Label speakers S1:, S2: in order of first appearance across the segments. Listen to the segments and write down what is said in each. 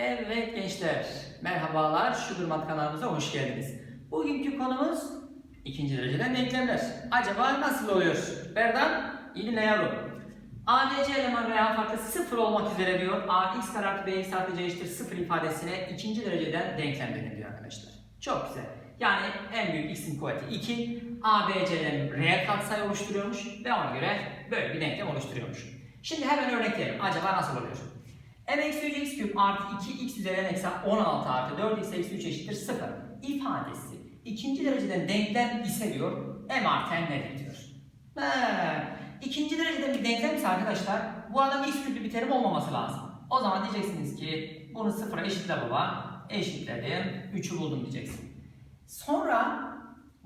S1: Evet gençler, merhabalar. Şudurmat kanalımıza hoş geldiniz. Bugünkü konumuz ikinci dereceden denklemler. Acaba nasıl oluyor? Berdan, dinle yavrum. ABC eleman veya farklı sıfır olmak üzere diyor. A x kare artı b x artı c eşittir sıfır ifadesine ikinci dereceden denklem deniliyor arkadaşlar. Çok güzel. Yani en büyük x'in kuvveti 2, a, b, c'lerin reel katsayı oluşturuyormuş ve ona göre böyle bir denklem oluşturuyormuş. Şimdi hemen örnekleyelim. Acaba nasıl oluyor? M eksi 3 x küp artı 2 x üzeri n eksi 16 artı 4 x eksi 3 eşittir 0 ifadesi ikinci dereceden denklem ise diyor m artı n nedir diyor. He, ikinci dereceden bir denklem ise arkadaşlar bu adam x küplü bir terim olmaması lazım. O zaman diyeceksiniz ki bunu sıfıra eşitle baba eşitledim 3'ü buldum diyeceksin. Sonra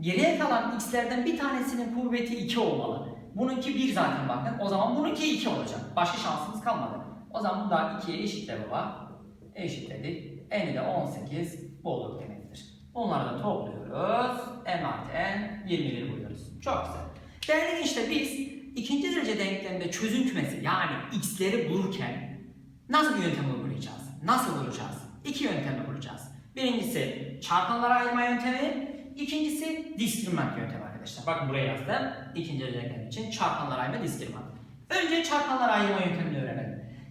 S1: geriye kalan x'lerden bir tanesinin kuvveti 2 olmalı. Bununki 1 zaten bakın. O zaman bununki 2 olacak. Başka şansımız kalmadı. O zaman bu da 2'ye eşitle baba. Eşitledik. N'i de 18 bulduk demektir. Bunları da topluyoruz. M artı N 21 buluyoruz. Çok güzel. Değerli gençler biz ikinci derece denklemde çözüm kümesi yani x'leri bulurken nasıl bir yöntem uygulayacağız? Nasıl bulacağız? İki yöntemle bulacağız. Birincisi çarpanlara ayırma yöntemi, ikincisi diskriminant yöntemi arkadaşlar. Bakın buraya yazdım. İkinci derece denklem için çarpanlara ayırma, diskriminant. Önce çarpanlara ayırma yöntemini öğrenelim.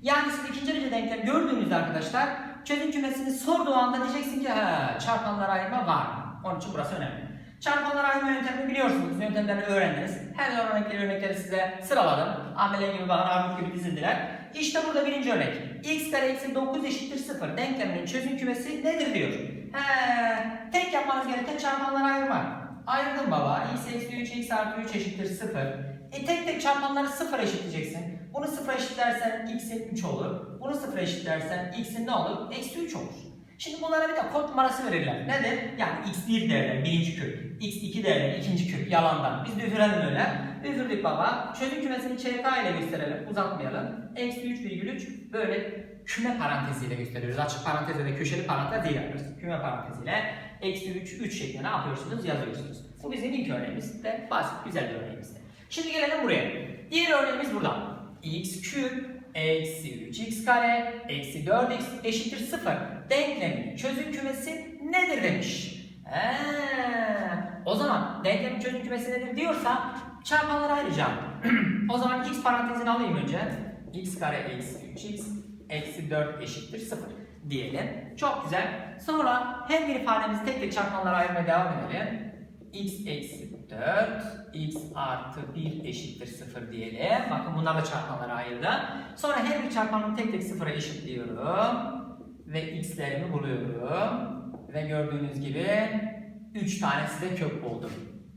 S1: Yani siz ikinci derece denklem gördüğünüzde arkadaşlar çözüm kümesini sorduğu anda diyeceksin ki ha çarpanlara ayırma var mı? Onun için burası önemli. Çarpanlara ayırma yöntemini biliyorsunuz. Yöntemlerini öğrendiniz. Hemen örnekleri örnekleri size sıraladım. Amele gibi bakın armut gibi dizildiler. İşte burada birinci örnek. x kare eksi 9 eşittir 0 denkleminin çözüm kümesi nedir diyor. He, tek yapmanız gereken çarpanlara ayırmak. Ayırdım baba. x eksi 3 x artı 3 eşittir 0. E tek tek çarpanları 0 eşitleyeceksin. Bunu 0 eşitlersen x'in 3 olur. Bunu 0 eşitlersen x'in ne olur? Eksi 3 olur. Şimdi bunlara bir de kod numarası verirler. Nedir? Yani x1 derler birinci kök, x2 derler ikinci kök yalandan. Biz de üfürelim öyle. Üfürdük baba. Çözüm kümesini ÇK ile gösterelim. Uzatmayalım. Eksi 3,3 böyle küme paranteziyle gösteriyoruz. Açık parantezle de köşeli parantez değil yapıyoruz. Küme paranteziyle eksi 3, 3 şeklinde ne yapıyorsunuz? Yazıyorsunuz. Bu bizim ilk örneğimiz de basit, güzel bir örneğimiz. Şimdi gelelim buraya. Diğer örneğimiz burada. X küp eksi 3x kare eksi 4x eşittir 0 denklemin çözüm kümesi nedir demiş. Ee, o zaman denklemin çözüm kümesi nedir diyorsa çarpanlara ayıracağım. o zaman x parantezini alayım önce. x kare eksi 3x eksi 4 eşittir 0 diyelim. Çok güzel. Sonra her bir ifademizi tek tek çarpanlara ayırmaya devam edelim. X eksi 4, x artı 1 eşittir 0 diyelim. Bakın bunlar da çarpanlara ayrıldı. Sonra her bir çarpanımı tek tek sıfıra eşitliyorum. Ve x'lerimi buluyorum. Ve gördüğünüz gibi 3 tane size kök buldum.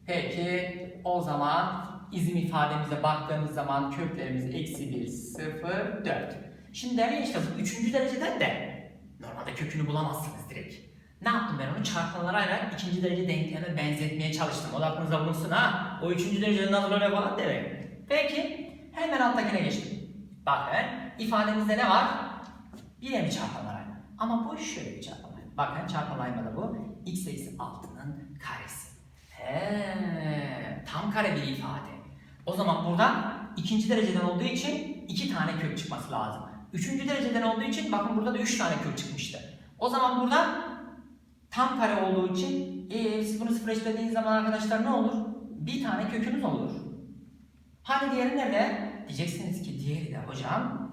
S1: Peki o zaman izim ifademize baktığımız zaman köklerimiz eksi 1, 0, 4. Şimdi değerli işte bu 3. dereceden de normalde kökünü bulamazsınız direkt. Ne yaptım ben onu çarpanlara ayırarak ikinci derece denkleme benzetmeye çalıştım. O da aklınızda bulunsun ha. O üçüncü dereceden nasıl oluyor falan demeyin. Peki hemen alttakine geçtim. Bakın ifademizde ne var? Yine bir çarpanlarayma. Ama bu şöyle bir çarpanlarayma. Bakın çarpanlaymada bu x eksi 6'nın karesi. He, tam kare bir ifade. O zaman burada ikinci dereceden olduğu için iki tane kök çıkması lazım. Üçüncü dereceden olduğu için bakın burada da üç tane kök çıkmıştı. O zaman burada tam kare olduğu için e, siz bunu sıfır eşitlediğiniz zaman arkadaşlar ne olur? Bir tane kökünüz olur. Hani diğeri nerede? Diyeceksiniz ki diğeri de hocam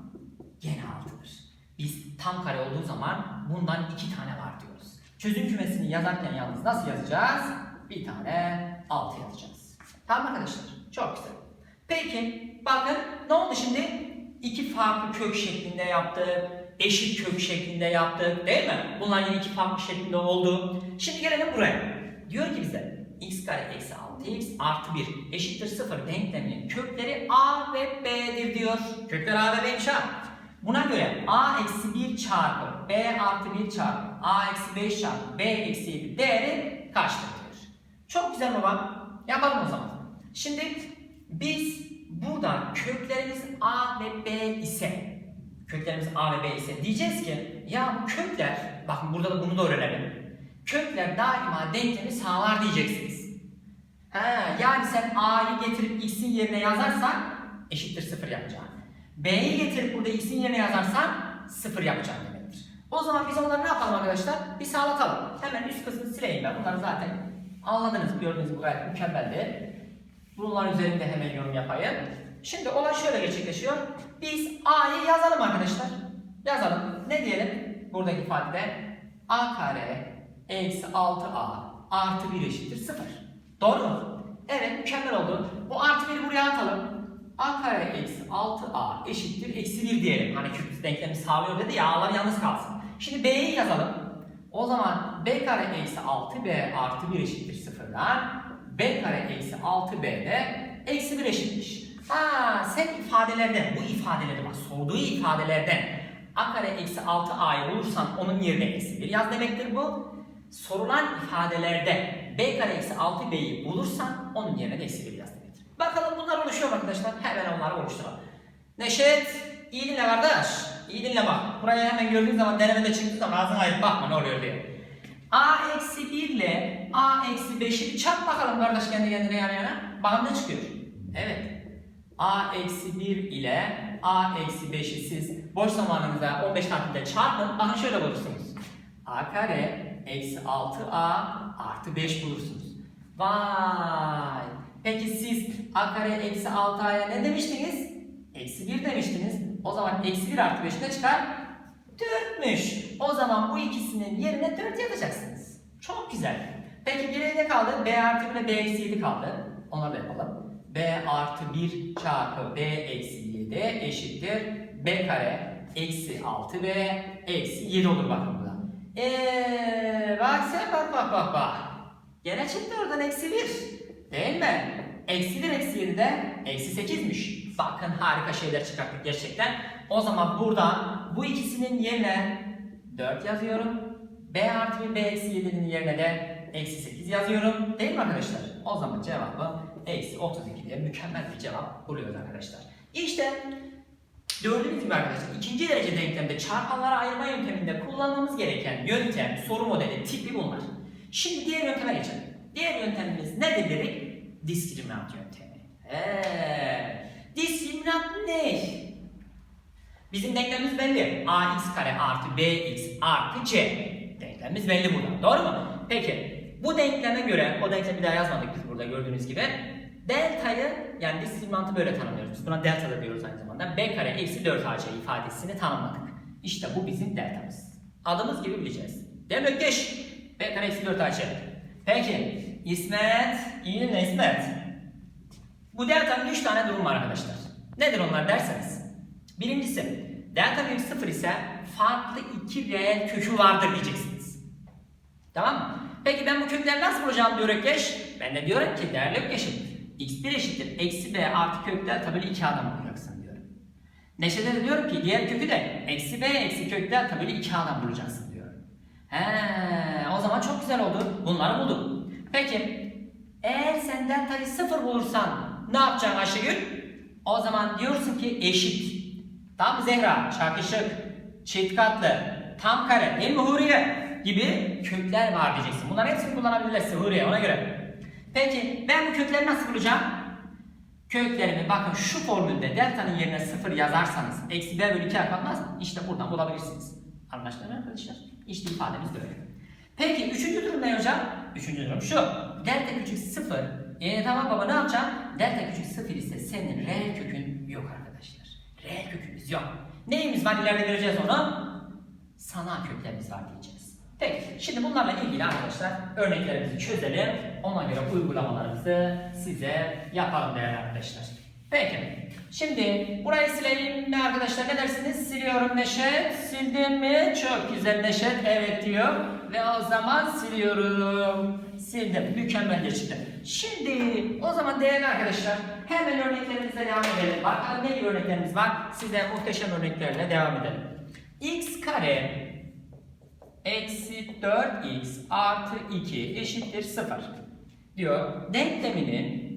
S1: gene altıdır. Biz tam kare olduğu zaman bundan iki tane var diyoruz. Çözüm kümesini yazarken yalnız nasıl yazacağız? Bir tane altı yazacağız. Tamam arkadaşlar? Çok güzel. Peki bakın ne oldu şimdi? İki farklı kök şeklinde yaptık. Eşit kök şeklinde yaptık değil mi? Bunlar yine iki farklı şeklinde oldu. Şimdi gelelim buraya. Diyor ki bize x kare eksi 6x artı 1 eşittir 0 denkleminin kökleri a ve b'dir diyor. Kökler a ve b'ymiş ha. Buna göre a eksi 1 çarpı b artı 1 çarpı a eksi 5 çarpı b eksi 7 değeri kaçtır diyor. Çok güzel baba. Yapalım o zaman. Şimdi biz burada köklerimiz a ve b ise köklerimiz a ve b ise diyeceğiz ki ya bu kökler bakın burada da bunu da öğrenelim. Kökler daima denklemi sağlar diyeceksiniz. He, yani sen a'yı getirip x'in yerine yazarsan eşittir 0 yapacaksın. b'yi getirip burada x'in yerine yazarsan 0 yapacaksın demektir. O zaman biz onları ne yapalım arkadaşlar? Bir sağlatalım. Hemen üst kısmını sileyim ben. Bunları zaten anladınız. Gördüğünüz gibi gayet mükemmeldi. Bunların üzerinde hemen yorum yapayım. Şimdi olay şöyle gerçekleşiyor. Biz A'yı yazalım arkadaşlar. Yazalım. Ne diyelim? Buradaki ifadede A kare eksi 6A artı 1 eşittir 0. Doğru mu? Evet mükemmel oldu. Bu artı 1'i buraya atalım. A kare eksi 6A eşittir eksi 1 diyelim. Hani küp denklemi sağlıyor dedi ya A'lar yalnız kalsın. Şimdi B'yi yazalım. O zaman B kare eksi 6B artı 1 eşittir 0'dan B kare eksi 6B'de eksi 1 eşitmiş. Ha sen ifadelerden bu ifadeleri bak sorduğu ifadelerden A kare eksi 6A'yı bulursan onun yerine eksi 1 yaz demektir bu. Sorulan ifadelerde B kare eksi 6B'yi bulursan onun yerine de eksi 1 yaz demektir. Bakalım bunlar oluşuyor mu arkadaşlar. Hemen onları oluşturalım. Neşet iyi dinle kardeş. İyi dinle bak. Buraya hemen gördüğün zaman denemede çıktığı zaman ağzına ayıp bakma ne oluyor diye. A eksi 1 ile A eksi 5'i bir çarp bakalım kardeş kendi kendine yan yana. Bakalım ne çıkıyor. Evet. A eksi 1 ile A eksi 5'i siz boş zamanınızda 15 santimde çarpın. Bakın şöyle bulursunuz. A kare eksi 6A artı 5 bulursunuz. Vay. Peki siz A kare eksi 6A'ya ne demiştiniz? Eksi 1 demiştiniz. O zaman eksi 1 artı 5 ne çıkar? 4'müş. O zaman bu ikisinin yerine 4 yazacaksınız. Çok güzel. Peki geriye ne kaldı? B artı 1 ile B eksi 7 kaldı. Onları da yapalım. B artı 1 çarpı B eksi 7 eşittir. B kare eksi 6B eksi 7 olur bakın burada. Eee bak sen bak bak bak bak. Gene çıktı oradan eksi 1. Değil mi? Eksi 1 eksi 7 de eksi 8'miş. Bakın harika şeyler çıkarttık gerçekten. O zaman buradan bu ikisinin yerine 4 yazıyorum. B artı 1 B eksi 7'nin yerine de eksi 8 yazıyorum. Değil mi arkadaşlar? O zaman cevabı eksi 32 diye mükemmel bir cevap buluyoruz arkadaşlar. İşte Gördüğünüz gibi arkadaşlar ikinci derece denklemde çarpanlara ayırma yönteminde kullanmamız gereken yöntem, soru modeli, tipi bunlar. Şimdi diğer yönteme geçelim. Diğer yöntemimiz nedir dedik? Diskriminant yöntemi. Eee, diskriminant ne? Bizim denklemimiz belli. ax kare artı bx artı c. Denklemimiz belli burada. Doğru mu? Peki bu denkleme göre, o denklemi bir daha yazmadık biz burada gördüğünüz gibi. Delta'yı yani diskriminantı böyle tanımlıyoruz. Biz buna delta da diyoruz aynı zamanda. b kare eksi 4ac ifadesini tanımladık. İşte bu bizim deltamız. Adımız gibi bileceğiz. Demek geç. b kare eksi 4ac. Peki İsmet, iyi İsmet. Bu delta'nın 3 tane durum var arkadaşlar. Nedir onlar derseniz. Birincisi, delta büyük 0 ise farklı iki reel kökü vardır diyeceksiniz. Tamam mı? Peki ben bu kökleri nasıl bulacağım diyor Ökkeş. Ben de diyorum ki değerli Ökkeş'im x1 eşittir eksi b artı kök delta bölü 2 adam bulacaksın diyorum. Neşe'de de diyorum ki diğer kökü de eksi b eksi kök delta bölü 2 adam bulacaksın diyorum. He, o zaman çok güzel oldu. Bunları bulduk. Peki eğer sen deltayı 0 bulursan ne yapacaksın Ayşegül? O zaman diyorsun ki eşit. Tam Zehra, çakışık, çift katlı, tam kare, değil mi Huriye? Gibi kökler var diyeceksin. Bunların hepsini kullanabilirsin Huriye ona göre. Peki ben bu kökleri nasıl bulacağım? Köklerimi bakın şu formülde delta'nın yerine 0 yazarsanız eksi b bölü 2 kalmaz? İşte buradan bulabilirsiniz. Anlaşıldı mı arkadaşlar? İşte ifademiz böyle. Peki üçüncü durum ne hocam? Üçüncü durum şu. Delta küçük 0. E tamam baba ne yapacağım? Delta küçük 0 ise senin reel kökün yok arkadaşlar. Reel kökümüz yok. Neyimiz var ileride göreceğiz onu? Sanal köklerimiz var diyeceğiz. Peki şimdi bunlarla ilgili arkadaşlar örneklerimizi çözelim. Ona göre uygulamalarımızı size yapalım değerli arkadaşlar. Peki. Şimdi burayı silelim mi arkadaşlar? Ne dersiniz? Siliyorum Neşet. Sildim mi? Çok güzel Neşet. Evet diyor. Ve o zaman siliyorum. Sildim. Mükemmel gerçekten. Şimdi o zaman değerli arkadaşlar hemen örneklerimize devam edelim. Bakalım ne gibi örneklerimiz var? Size muhteşem örneklerle devam edelim. x kare eksi 4x artı 2 eşittir 0 diyor. Denkleminin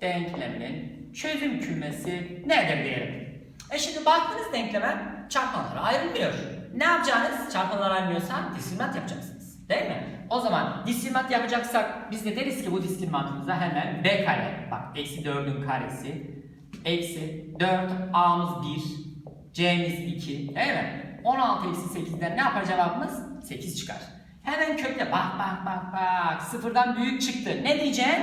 S1: denkleminin çözüm kümesi nedir diyelim. E şimdi baktınız denkleme çarpanlara ayrılmıyor. Ne yapacaksınız? Çarpanlara ayrılmıyorsa diskriminant yapacaksınız. Değil mi? O zaman diskriminant yapacaksak biz de deriz ki bu diskriminantımıza hemen b kare bak eksi 4'ün karesi eksi 4 a'mız 1 c'miz 2 değil mi? 16 eksi 8'den ne yapar cevabımız? 8 çıkar. Hemen kökle bak bak bak bak sıfırdan büyük çıktı. Ne diyeceksin?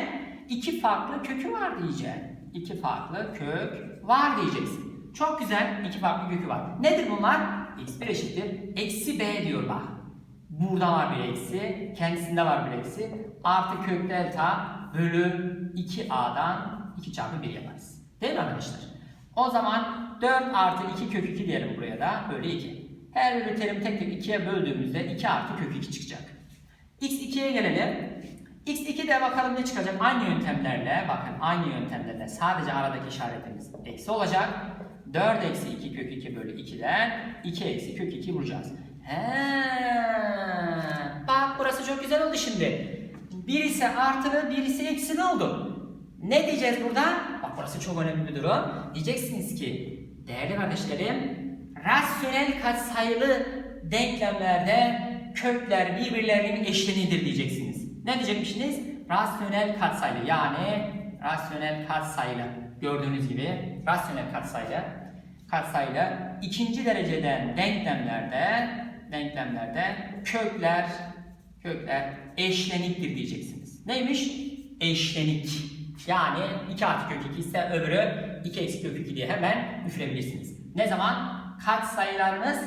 S1: İki farklı kökü var diyeceksin. İki farklı kök var diyeceksin. Çok güzel iki farklı kökü var. Nedir bunlar? x1 eşittir. Eksi b diyor bak. Burada var bir eksi, kendisinde var bir eksi. Artı kök delta bölü 2a'dan 2 çarpı 1 yaparız. Değil mi arkadaşlar? O zaman 4 artı 2 kök 2 diyelim buraya da bölü 2. Her bir terimi tek tek 2'ye böldüğümüzde 2 artı kök 2 çıkacak. x2'ye gelelim. x2'de bakalım ne çıkacak? Aynı yöntemlerle bakın aynı yöntemlerle sadece aradaki işaretimiz eksi olacak. 4 eksi 2 kök 2 bölü 2'den 2 eksi kök 2 vuracağız. He. Bak burası çok güzel oldu şimdi. Birisi artılı birisi eksili oldu. Ne diyeceğiz burada? Bak burası çok önemli bir durum. Diyeceksiniz ki değerli kardeşlerim rasyonel katsayılı denklemlerde kökler birbirlerinin eşleniğidir diyeceksiniz. Ne diyecekmişsiniz? Rasyonel katsayılı yani rasyonel katsayılı gördüğünüz gibi rasyonel katsayılı katsayılı ikinci dereceden denklemlerde denklemlerde kökler kökler eşleniktir diyeceksiniz. Neymiş? Eşlenik. Yani 2 artı kök 2 ise öbürü 2 eksi kök 2 diye hemen üfürebilirsiniz. Ne zaman? Katsayılarınız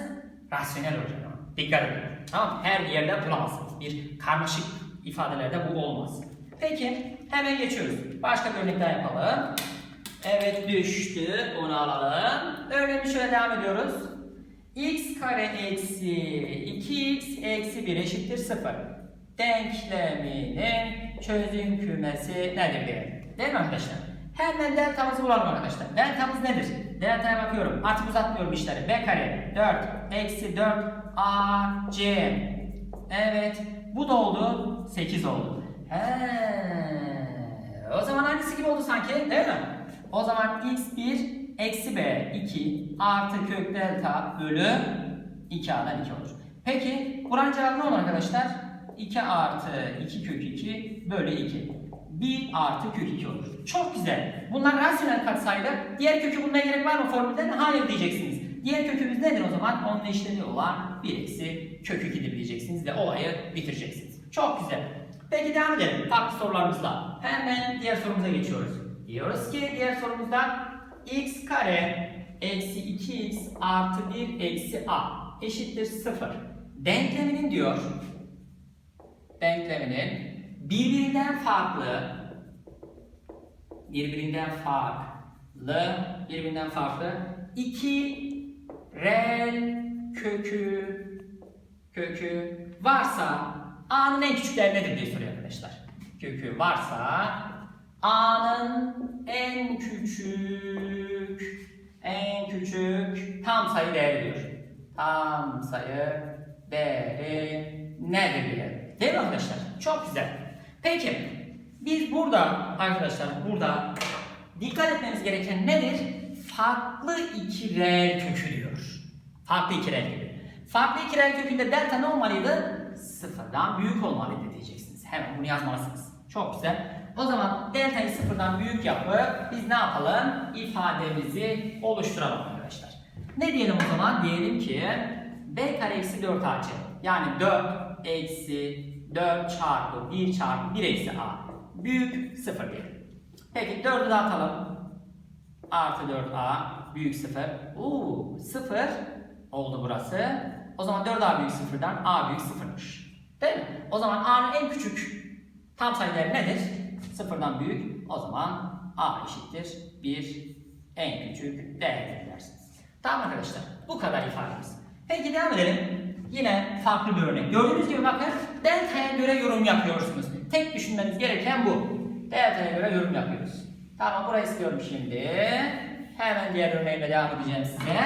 S1: rasyonel olacak. ama. Dikkat edin. Tamam? Her yerde bulamazsınız. Bir karmaşık ifadelerde bu olmaz. Peki hemen geçiyoruz. Başka bir örnek daha yapalım. Evet düştü. Onu alalım. Örneğin şöyle devam ediyoruz. x kare eksi 2x eksi 1 eşittir 0. Denkleminin çözüm kümesi nedir diye. Değil mi arkadaşlar? Hemen deltamızı bulalım arkadaşlar. Deltamız nedir? Deltaya bakıyorum. Artık uzatmıyorum işleri. b kare 4 eksi 4 ac. Evet. Bu da oldu. 8 oldu. He. O zaman hangisi gibi oldu sanki? Değil mi? O zaman x1 eksi b 2 artı kök delta bölü 2a'dan 2 olur. Peki buranın cevabı ne olur arkadaşlar? 2 artı 2 kök 2 bölü 2. 1 artı kök 2 olur. Çok güzel. Bunlar rasyonel katsayılı. Diğer kökü bulmaya gerek var mı formülden? Hayır diyeceksiniz. Diğer kökümüz nedir o zaman? Onun eşleniği olan 1 eksi kök 2'dir diyeceksiniz ve olayı bitireceksiniz. Çok güzel. Peki devam edelim. Farklı sorularımızla. Hemen diğer sorumuza geçiyoruz. Diyoruz ki diğer sorumuzda x kare eksi 2x artı 1 eksi a eşittir 0. Denkleminin diyor denkleminin birbirinden farklı birbirinden farklı birbirinden farklı iki reel kökü kökü varsa a'nın en küçük değeri nedir diye soruyor arkadaşlar. Kökü varsa a'nın en küçük en küçük tam sayı değeri diyor. Tam sayı değeri nedir diye. Değil mi arkadaşlar? Çok güzel. Peki biz burada arkadaşlar burada dikkat etmemiz gereken nedir? Farklı iki reel kökü diyor. Farklı iki reel kökü. Farklı iki reel kökünde delta ne olmalıydı? Sıfırdan büyük olmalıydı diyeceksiniz. Hemen bunu yazmalısınız. Çok güzel. O zaman delta'yı sıfırdan büyük yapıp biz ne yapalım? İfademizi oluşturalım arkadaşlar. Ne diyelim o zaman? Diyelim ki b kare eksi 4 ac. Yani 4 eksi 4 çarpı 1 çarpı 1 eksi a. Büyük 0 diyelim. Peki 4'ü dağıtalım. Artı 4a büyük 0. Uuu 0 oldu burası. O zaman 4a büyük 0'dan a büyük 0'mış. Değil mi? O zaman a'nın en küçük tam sayı değeri nedir? 0'dan büyük. O zaman a eşittir 1 en küçük değer dersiniz. Tamam arkadaşlar. Bu kadar ifademiz. Peki devam edelim. Yine farklı bir örnek. Gördüğünüz gibi bakın delta'ya göre yorum yapıyorsunuz. Tek düşünmeniz gereken bu. Delta'ya göre yorum yapıyoruz. Tamam burayı istiyorum şimdi. Hemen diğer örneğimle devam edeceğim size.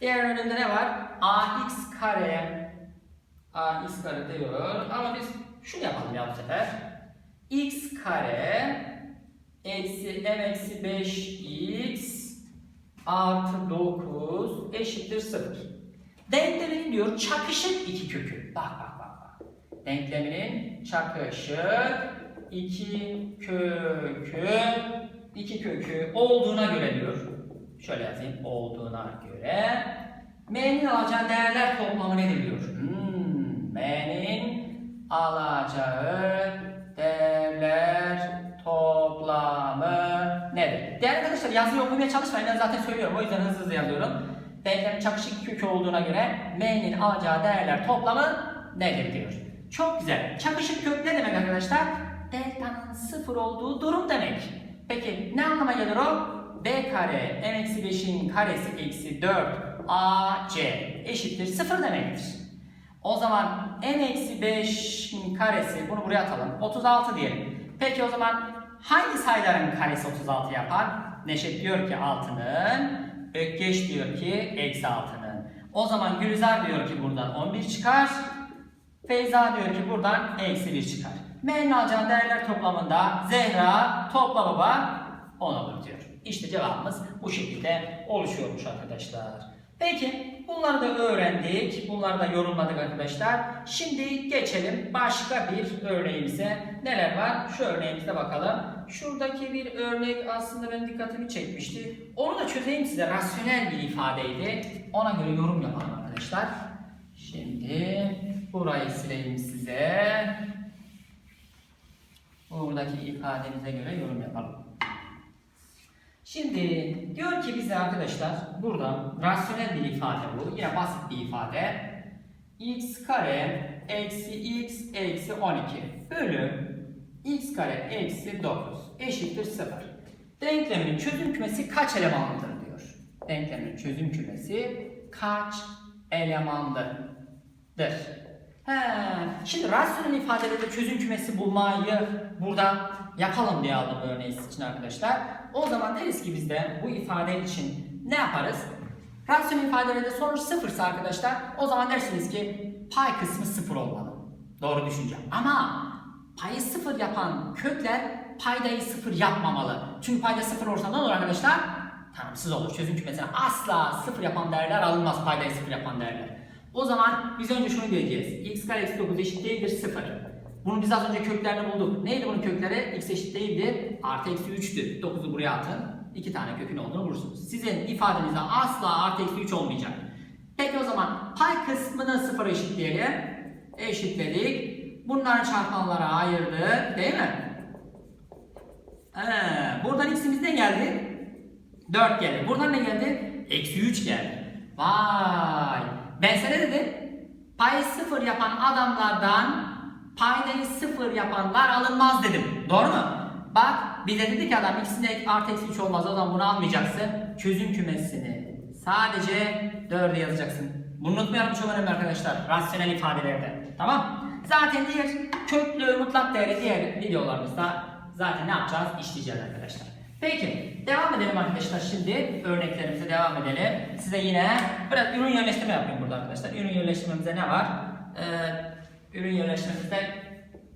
S1: Diğer örneğimde ne var? ax kare ax kare diyor. Ama biz şunu yapalım ya bu sefer. x kare eksi m eksi 5x artı 9 eşittir 0. Denkleminin diyor çakışık iki kökü. Bak bak bak bak. Denkleminin çakışık iki kökü iki kökü olduğuna göre diyor. Şöyle yazayım. Olduğuna göre M'nin alacağı değerler toplamı nedir diyor. Hmm, M'nin alacağı değerler toplamı nedir? Değerli arkadaşlar yazıyı okumaya çalışmayın. Ben zaten söylüyorum. O yüzden hızlı hızlı yazıyorum. Denklemin çakışık kökü olduğuna göre M'nin alacağı değerler toplamı nedir diyor. Çok güzel. Çakışık kök ne demek arkadaşlar? Delta'nın sıfır olduğu durum demek. Peki ne anlama gelir o? B kare m eksi 5'in karesi eksi 4 AC eşittir 0 demektir. O zaman n eksi 5'in karesi bunu buraya atalım. 36 diyelim. Peki o zaman hangi sayıların karesi 36 yapar? Neşet diyor ki 6'nın, Ökkeş diyor ki eksi 6'nın. O zaman Gülizar diyor ki buradan 11 çıkar. Feyza diyor ki buradan eksi 1 çıkar. Alacağı değerler toplamında Zehra topla baba 10 olur diyor. İşte cevabımız bu şekilde oluşuyormuş arkadaşlar. Peki bunları da öğrendik. Bunları da yorumladık arkadaşlar. Şimdi geçelim başka bir örneğimize. Neler var? Şu örneğimize bakalım. Şuradaki bir örnek aslında benim dikkatimi çekmişti. Onu da çözeyim size. Rasyonel bir ifadeydi. Ona göre yorum yapalım arkadaşlar. Şimdi burayı sileyim size. Buradaki ifademize göre yorum yapalım. Şimdi diyor ki bize arkadaşlar burada rasyonel bir ifade bu. Yine basit bir ifade. x kare eksi x eksi 12 bölü x kare eksi 9 eşittir 0. Denklemin çözüm kümesi kaç elemanlıdır diyor. Denklemin çözüm kümesi kaç elemanlıdır? He, şimdi rasyonel ifadelerde çözüm kümesi bulmayı burada yapalım diye aldım bu örneği sizin için arkadaşlar. O zaman deriz ki biz de bu ifade için ne yaparız? Rasyonel ifadelerde sonuç sıfırsa arkadaşlar o zaman dersiniz ki pay kısmı sıfır olmalı. Doğru düşünce. Ama sıfır yapan kökler paydayı sıfır yapmamalı. Çünkü payda sıfır olursa ne olur arkadaşlar? Tanımsız olur. Çözüm kümesine asla sıfır yapan değerler alınmaz paydayı sıfır yapan değerler. O zaman biz önce şunu diyeceğiz. x kare eksi 9 eşit değildir 0. Bunu biz az önce köklerini bulduk. Neydi bunun kökleri? x eşit değildir. Artı eksi 3'tü. 9'u buraya atın. 2 tane kökün olduğunu bulursunuz. Sizin ifadenizde asla artı eksi 3 olmayacak. Peki o zaman pay kısmını 0 eşitleyelim. Eşitledik. Bunların çarpanlara ayırdık. Değil mi? Ee, buradan x'imiz ne geldi? 4 geldi. Buradan ne geldi? Eksi 3 geldi. Vay! Ben sana dedim. Payı sıfır yapan adamlardan paydayı sıfır yapanlar alınmaz dedim. Doğru mu? Bak bize dedi ki adam ikisinde artı eksi 3 olmaz o zaman bunu almayacaksın. Çözüm kümesini sadece 4'e yazacaksın. Bunu unutmayalım çok önemli arkadaşlar. Rasyonel ifadelerde. Tamam? Zaten diğer köklü mutlak değeri diğer videolarımızda zaten ne yapacağız? İşleyeceğiz arkadaşlar. Peki devam edelim arkadaşlar şimdi örneklerimize devam edelim. Size yine biraz ürün yerleştirme yapayım burada arkadaşlar. Ürün yerleştirmemizde ne var? Ee, ürün yerleştirmemizde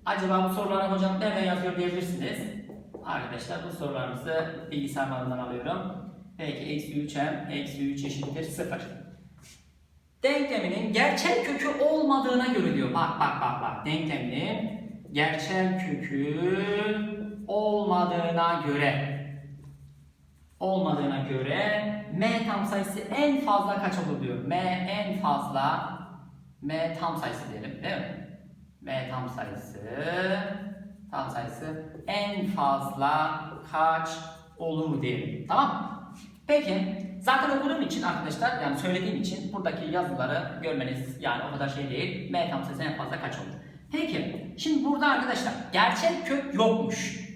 S1: acaba bu soruları hocam nereden yazıyor diyebilirsiniz. Arkadaşlar bu sorularımızı bilgisayarlarından alıyorum. Peki eksi 3m eksi 3 eşittir 0. Denkleminin gerçel kökü olmadığına göre diyor. Bak bak bak bak. Denkleminin gerçel kökü olmadığına göre olmadığına göre m tam sayısı en fazla kaç olur diyor. m en fazla m tam sayısı diyelim değil mi? m tam sayısı tam sayısı en fazla kaç olur diyelim. Tamam? Peki zaten okuduğum için arkadaşlar yani söylediğim için buradaki yazıları görmeniz yani o kadar şey değil. M tam sayısı en fazla kaç olur? Peki şimdi burada arkadaşlar gerçek kök yokmuş.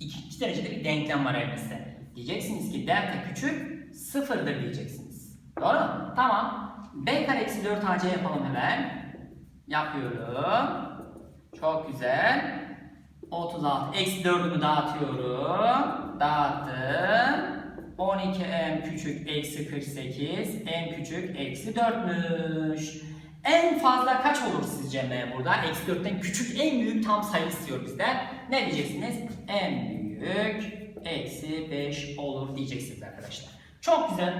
S1: İkinci derecede bir denklem var elimizde. Diyeceksiniz ki delta küçük sıfırdır diyeceksiniz. Doğru mu? Tamam. B kare eksi 4 AC yapalım hemen. Yapıyorum. Çok güzel. 36. Eksi 4'ümü dağıtıyorum. Dağıttım. 12m küçük eksi 48. m küçük eksi 4'müş. En fazla kaç olur sizce m burada? Eksi 4'ten küçük en büyük tam sayı istiyor bizden. Ne diyeceksiniz? En büyük eksi 5 olur diyeceksiniz arkadaşlar. Çok güzel.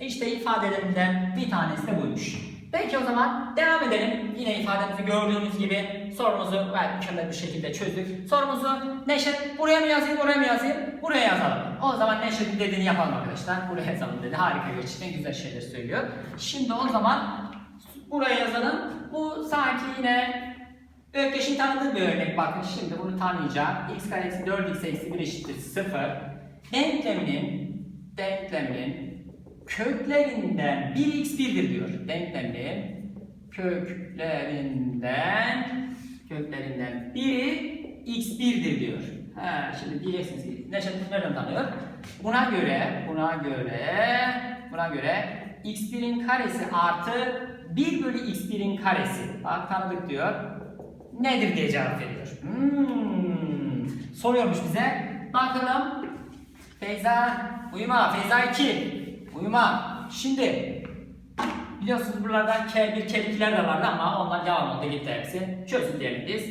S1: İşte ifadelerimden bir tanesi de buymuş. Peki o zaman devam edelim. Yine ifademizi gördüğünüz gibi sorumuzu gayet mükemmel bir şekilde çözdük. Sorumuzu Neşet buraya mı yazayım, buraya mı yazayım? Buraya yazalım. O zaman Neşet'in dediğini yapalım arkadaşlar. Buraya yazalım dedi. Harika gerçekten güzel şeyler söylüyor. Şimdi o zaman buraya yazalım. Bu sanki yine Ökkeş'in tanıdığı bir örnek bakın şimdi bunu tanıyacağım. x kare eksi 4x eksi 1 eşittir 0. Denkleminin denkleminin köklerinden 1x1'dir diyor. Denkleminin köklerinden köklerinden biri x1'dir diyor. Ha, şimdi diyeceksiniz ki Neşet bunu nereden tanıyor? Buna göre, buna göre, buna göre x1'in karesi artı 1 bölü x1'in karesi. Bak tanıdık diyor. Nedir diye cevap veriyor. Hmm. Soruyormuş bize. Bakalım. Feyza, uyuma. Feyza 2. Uyuma. Şimdi biliyorsunuz buralarda kel bir kel ikiler de vardı ama onlar devam oldu gitti hepsi. Çözüm diyelim biz.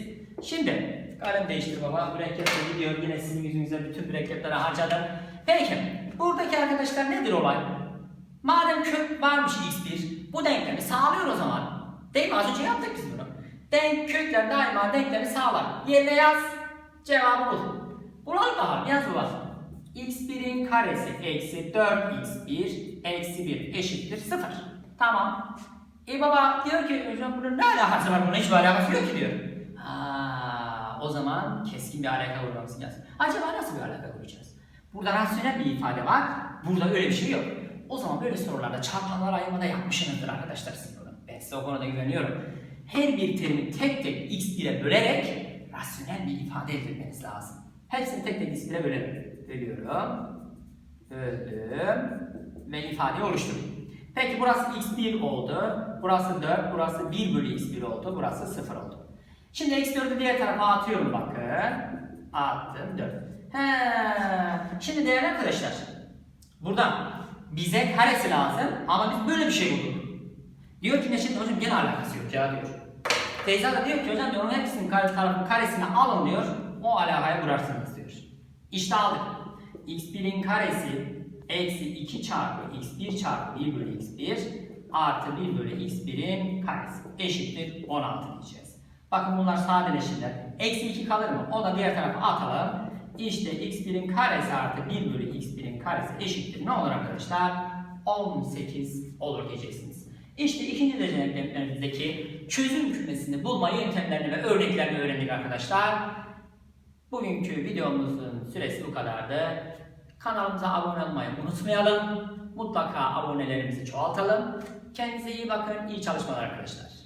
S1: Şimdi kalem değiştir baba. Mürekkep de gidiyor. Yine sizin yüzünüze bütün mürekkepleri harcadım. Peki buradaki arkadaşlar nedir olay? Madem kök varmış x1 bu denklemi sağlıyor o zaman. Değil mi? Az önce yaptık biz bunu. Denk kökler daima denklemi sağlar. Yerine yaz. Cevabı bul. Bulalım bakalım. Yaz ulan. x1'in karesi eksi 4x1 eksi 1 eşittir 0. Tamam. E baba diyor ki hocam bunun ne alakası var? Bunun hiçbir alakası yok ki diyor. Ha, o zaman keskin bir alaka kurmamız lazım. Acaba nasıl bir alaka kuracağız? Burada rasyonel bir ifade var. Burada öyle bir şey yok. O zaman böyle sorularda çarpanlar ayırmada yapmışsınızdır arkadaşlar siz bunu. Ben size o konuda güveniyorum. Her bir terimi tek tek x1'e bölerek rasyonel bir ifade edilmeniz lazım. Hepsini tek tek x1'e bölelim. Bölüyorum. Böldüm. Ve ifadeyi oluşturdum. Peki burası x1 oldu. Burası 4. Burası 1 bölü x1 oldu. Burası 0 oldu. Şimdi x4'ü diğer tarafa atıyorum bakın. Attım 4. He. Şimdi değerli arkadaşlar. Burada bize karesi lazım ama biz böyle bir şey bulduk. Diyor ki Neşet hocam gene alakası yok ya diyor. Teyze de diyor ki hocam diyor onun hepsinin kare tarafın karesini alın diyor. O alakaya kurarsınız diyor. İşte aldık. x1'in karesi eksi 2 çarpı x1 çarpı 1 bölü x1 artı 1 bölü x1'in karesi eşittir 16 diyeceğiz. Bakın bunlar sadeleşirler. Eksi 2 kalır mı? O da diğer tarafa atalım. İşte x1'in karesi artı 1 bölü x1'in karesi eşittir. Ne olur arkadaşlar? 18 olur diyeceksiniz. İşte ikinci derece denklemlerimizdeki çözüm kümesini bulma yöntemlerini ve örneklerini öğrendik arkadaşlar. Bugünkü videomuzun süresi bu kadardı. Kanalımıza abone olmayı unutmayalım. Mutlaka abonelerimizi çoğaltalım. Kendinize iyi bakın. İyi çalışmalar arkadaşlar.